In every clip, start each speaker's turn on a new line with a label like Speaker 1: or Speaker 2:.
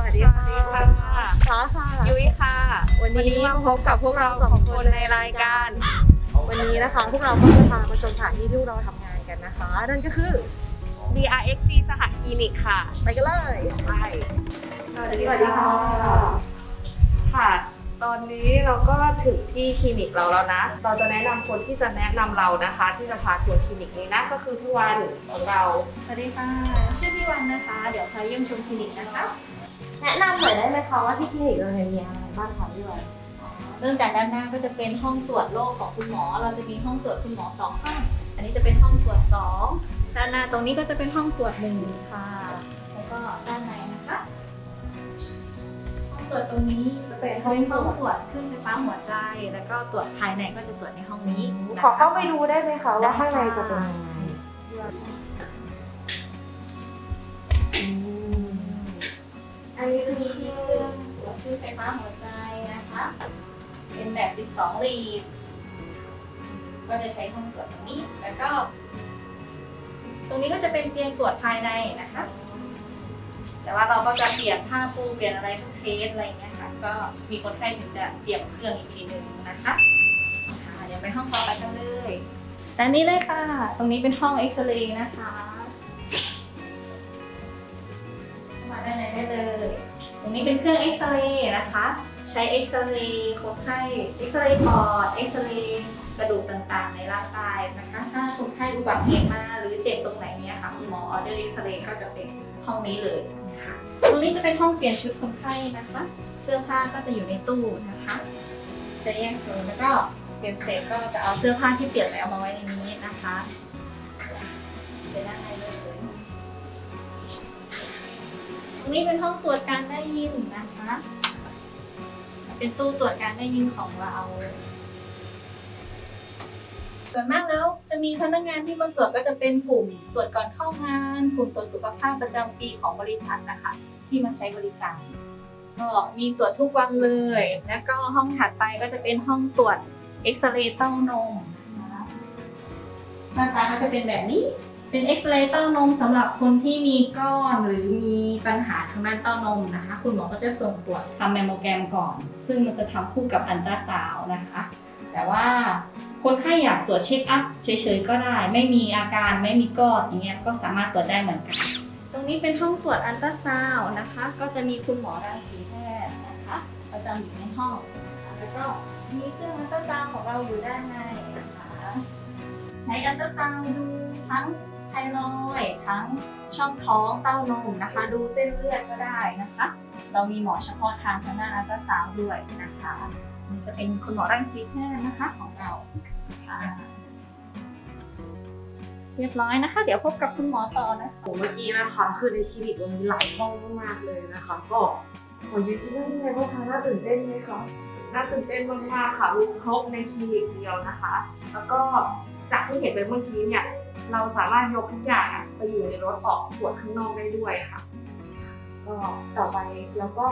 Speaker 1: วัสดี
Speaker 2: สวัสดีค่ะ
Speaker 1: ฟ้าค่ะ
Speaker 2: ยุ้ยค่ะ
Speaker 1: วันนี้
Speaker 2: มาพบกับพวกเราสองคนในรายการ
Speaker 1: วันนี้นะคะพวกเราก็จะพามาชมสถานที่ที่เราทำงานกันนะคะ นั่นก็คือ
Speaker 2: DRXG สหคลินิกค่ะ
Speaker 1: ไปกันเลย
Speaker 2: ไป
Speaker 1: สวัสดีค่ะ
Speaker 2: ค่ะ ตอนนี้เราก็ถึงที่คลินิกเราแล้วนะ เราจะแนะนำคนที่จะแนะนำเรานะคะ ที่จะพาทัวร์คลินิกนี้นะก็คือพี่วันของเรา
Speaker 3: สวัสดีค่ะ ชื่อพี่วันนะคะ เดี๋ยวพาเยี่ยมชมคลินิกนะคะ
Speaker 1: แนะนำหน่อยได้ไหมคะว่าที่คลินิกเราเนี่ยมีอะไรบ้างคะพี่วัน
Speaker 3: เริ่มจากด้านหน้าก็จะเป็นห้องตรวจโรคของคุณหมอ เราจะมีห้องตรวจคุณหมอสองห้องอันนี้จะเป็นห้องตรวจสองด้านหน้าตรงนี้ก็จะเป็นห้องตรวจหนึ่งค่ะ แล้วก็ด้านในนะคะ ห้องตรวจตรงนี้เป็นห้องตรวจขึ้นไฟฟ้าหัวใจ แล้วก็ตรวจภายในก็จะตรวจในห้องนี้นะคะ
Speaker 1: ขอเข้าไปดูได้ไหมคะว่าข้างในจะเป็นยังไง
Speaker 3: ฟ้าหัวใจนะคะ เป็นแบบ 12 ลีด ก็จะใช้ห้องตรวจตรงนี้ แล้วก็ ตรงนี้ก็จะเป็นเตียงตรวจภายในนะคะ แต่ว่าเราก็จะเปลี่ยนผ้าปูเปลี่ยนอะไรทุกเทสอะไรเงี้ยค่ะ ก็มีคนไข้ถึงจะเตรียมเครื่องอีกทีหนึ่งนะคะค่ะเดี๋ยวไปห้องต่อไปกันเลยด้านนี้เลยค่ะ ตรงนี้เป็นห้องเอ็กซเรย์นะคะ มาด้านในได้เลย รงนี้เป็นเครื่องเอ็กซเรย์นะคะ ใช้เอ็กซเรย์คนไข้เอ็กซเรย์ปอดเอ็กซเรย์กระดูกต่างๆ ในร่างกายนะคะถ้าคนไข้อุบัติเหตุมาหรือเจ็บตรงไหนเนี่ยค่ะคุณหมอออเดอร์เอ็กซเรย์ก็จะเป็นห้องนี้เลยนะคะตรงนี้จะเป็นห้องเปลี่ยนชุดคนไข้นะคะ เสื้อผ้าก็จะอยู่ในตู้นะคะ จะแยกโซนแล้วก็เปลี่ยนเสร็จก็จะเอาเสื้อผ้าที่เปลี่ยนแล้วมาไว้ในนี้นะคะ นี้เป็นห้องตรวจการได้ยินนะคะ เป็นตู้ตรวจการได้ยินของเราส่วนมากแล้วจะมีพนักงานที่มาตรวจก็จะเป็นกลุ่มตรวจก่อนเข้างาน กลุ่มตรวจสุขภาพประจำปีของบริษัทนะคะ ที่มาใช้บริการ ก็มีตรวจทุกวันเลย แล้วก็ห้องถัดไปก็จะเป็นห้องตรวจเอ็กซเรย์เต้านมหน้าตาก็จะเป็นแบบนี้ เป็นเอ็กซเรย์เต้านมสำหรับคนที่มีก้อนหรือมีปัญหาทางด้านเต้านมนะคะ คุณหมอก็จะส่งตรวจทำแมมโมแกรมก่อน ซึ่งมันจะทำคู่กับอันตราซาวนะคะ แต่ว่าคนไข้อยากตรวจเช็คอัพเฉยๆก็ได้ ไม่มีอาการไม่มีก้อนอย่างเงี้ยก็สามารถตรวจได้เหมือนกัน ตรงนี้เป็นห้องตรวจอันตราซาวนะคะ ก็จะมีคุณหมอรังสีแพทย์นะคะประจำอยู่ในห้อง แล้วก็มีเครื่องอันตราซาวของเราอยู่ด้านในนะคะ ใช้อันตราซาวดูทั้ง ไทรอยด์ทั้งช่องท้องเต้านมนะคะ ดูเส้นเลือดก็ได้นะคะ เรามีหมอเฉพาะทางทางด้านอัลตราซาวด์ด้วยนะคะนี่จะเป็นคุณหมอรังสีแพทย์นะคะของเราเรียบร้อยนะคะ เดี๋ยวพบกับคุณหมอต่อนะคะ
Speaker 1: ผมเมื่อกี้นะคะคือในคลินิกเรามีหลายห้องมากๆเลยนะคะ ก็ขอยืนที่ว่ายังไงบ้างคะน่าตื่นเต้นไหมคะ
Speaker 2: น่าตื่นเต้นมากๆค่ะมีครบในคลินิกเดียวนะคะ แล้วก็จากที่เห็นไปเมื่อกี้เนี่ย เราสามารถยกทุกอย่างอะไปอยู่ในรถออกตรวจข้างนอกได้ด้วยค่ะ
Speaker 1: ก็ต่อไปแล้วก็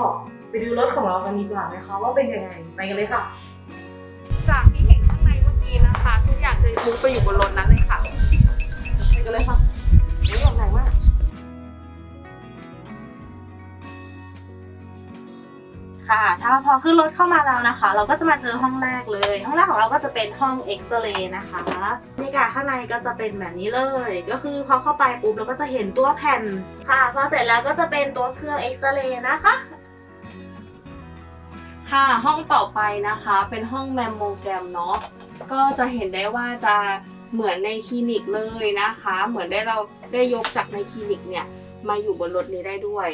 Speaker 1: ไปดูรถของเรากันดีกว่าไหมคะว่าเป็นยังไงไปกันเลยค่ะ
Speaker 2: จากที่เห็นข้างในเมื่อกี้นะคะ ทุกอย่างจะมุกไปอยู่บนรถนั้นเลยค่ะ
Speaker 1: ไปกันเลยค่ะนี่ของไหนมา ค่ะ ถ้าพอขึ้นรถเข้ามาแล้วนะคะ เราก็จะมาเจอห้องแรกเลย ห้องแรกของเราก็จะเป็นห้องเอ็กซเรย์นะคะบรรยากาศข้างในก็จะเป็นแบบนี้เลย ก็คือพอเข้าไปปุ๊บเราก็จะเห็นตัวแผ่นค่ะ พอเสร็จแล้วก็จะเป็นตัวเครื่องเอ็กซเรย์นะคะ
Speaker 2: ค่ะห้องต่อไปนะคะเป็นห้องแมมโมแกรมเนาะก็จะเห็นได้ว่าจะเหมือนในคลินิกเลยนะคะ เหมือนได้เราได้ยกจากในคลินิกเนี่ยมาอยู่บนรถนี้ได้ด้วย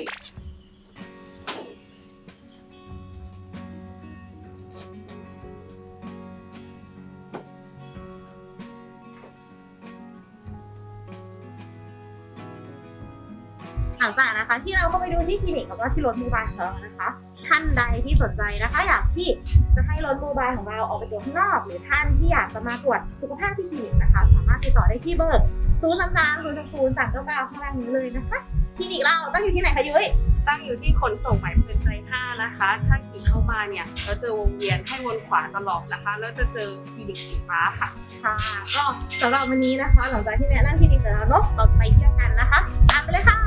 Speaker 1: หลังจากนะคะที่เราก็ไปดูที่คลินิกแล้วก็ที่รถมือบายของเรานะคะ ท่านใดที่สนใจนะคะ อยากที่จะให้รถมือบายของเราออกไปตรวจข้างนอกหรือท่านที่อยากจะมาตรวจสุขภาพที่คลินิกนะคะ สามารถติดต่อได้ที่เบอร์ศูนย์สามสามศูนย์ศูนย์สามเก้าก้าข้างล่างนี้เลยนะคะคลินิกเราตั้งอยู่ที่ไหนคะยุ้ย
Speaker 2: ตั้งอยู่ที่ขนส่งหมายเพลินใจ5นะคะ ถ้าขี่เข้ามาเนี่ยเราเจอวงเวียนให้วนขวาตลอดนะคะ แล้วจะเจอคลินิกสีฟ้าค่ะ
Speaker 1: ค่ะ ก็สำหรับวันนี้นะคะ หลังจากที่แนะนำคลินิกเสร็จแล้วเนาะเราจะไปเที่ยวกันนะคะ ตามไปเลยค่ะ